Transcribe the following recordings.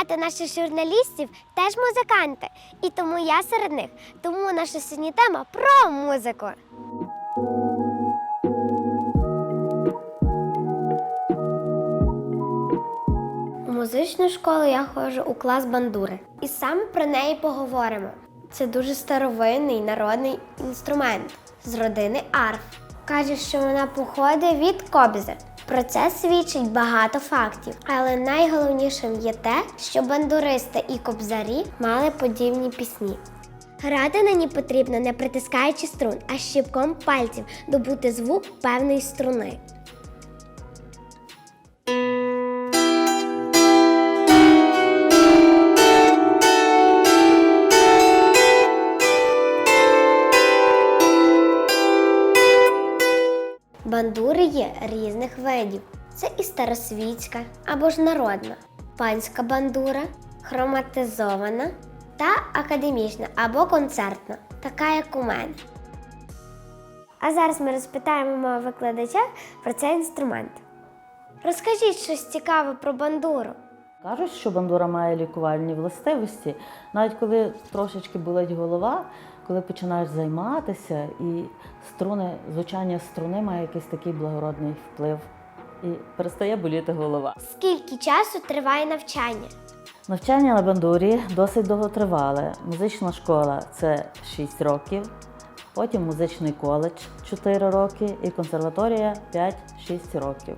багато наших журналістів теж музиканти, і тому я серед них. Тому наша сьогодні тема про музику. У музичну школу я ходжу у клас бандури. І саме про неї поговоримо. Це дуже старовинний народний інструмент з родини арф. Кажуть, що вона походить від кобзи. Про це свідчить багато фактів. Але найголовнішим є те, що бандуристи і кобзарі мали подібні пісні. Грати на ній потрібно не притискаючи струн, а щіпком пальців добути звук певної струни. Бандури є різних видів. Це і старосвітська або ж народна, панська бандура, хроматизована та академічна або концертна, така як у мене. А зараз ми розпитаємо мого викладача про цей інструмент. Розкажіть щось цікаве про бандуру. Кажуть, що бандура має лікувальні властивості. Навіть коли трошечки болить голова, коли починаєш займатися, і струни, звучання струни має якийсь такий благородний вплив. І перестає боліти голова. Скільки часу триває навчання? Навчання на бандурі досить довготривале. Музична школа це 6 років, потім музичний коледж 4 роки і консерваторія 5-6 років.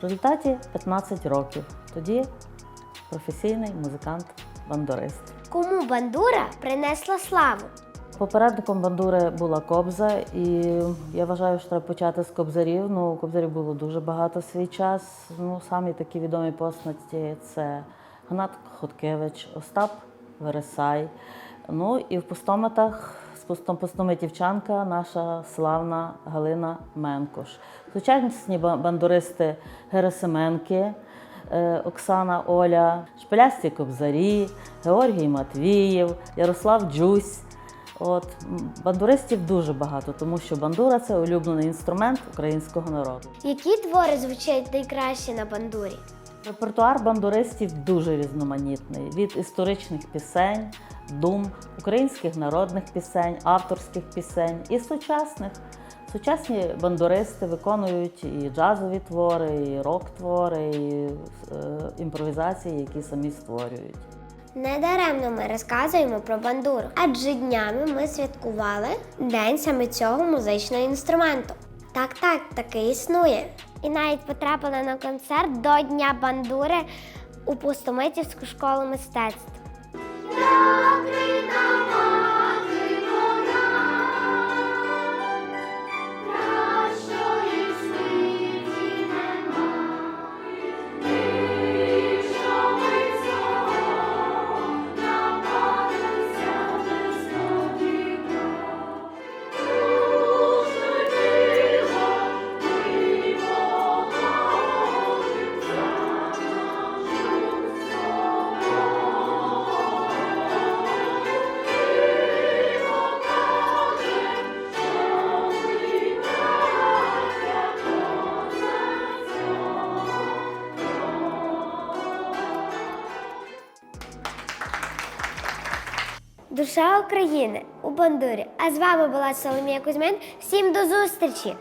В результаті 15 роких. Тоді професійний музикант-бандурист. Кому бандура принесла славу? Попередником бандури була кобза, і я вважаю, що треба почати з кобзарів. Ну, кобзарів було дуже багато в свій час. Ну, самі такі відомі постаті це Гнат Хоткевич, Остап Вересай. Ну і в пустометах пустомитівчанка наша славна Галина Менкош. Сучасні бандуристи Герасименки. е, Оксана Оля, Шпилясті Кобзарі, Георгій Матвієв, Ярослав Джусь. От бандуристів дуже багато, тому що бандура це улюблений інструмент українського народу. Які твори звучать найкраще на бандурі? Репертуар бандуристів дуже різноманітний: від історичних пісень, дум, українських народних пісень, авторських пісень і сучасних. Сучасні бандуристи виконують і джазові твори, і рок-твори, і е, імпровізації, які самі створюють. Недаремно ми розказуємо про бандуру, адже днями ми святкували день саме цього музичного інструменту. Так, так, таки існує. І навіть потрапили на концерт до Дня бандури у Пустомитівську школу мистецтв. Душа України у бандурі. А з вами була Соломія Кузьмин. Всім до зустрічі!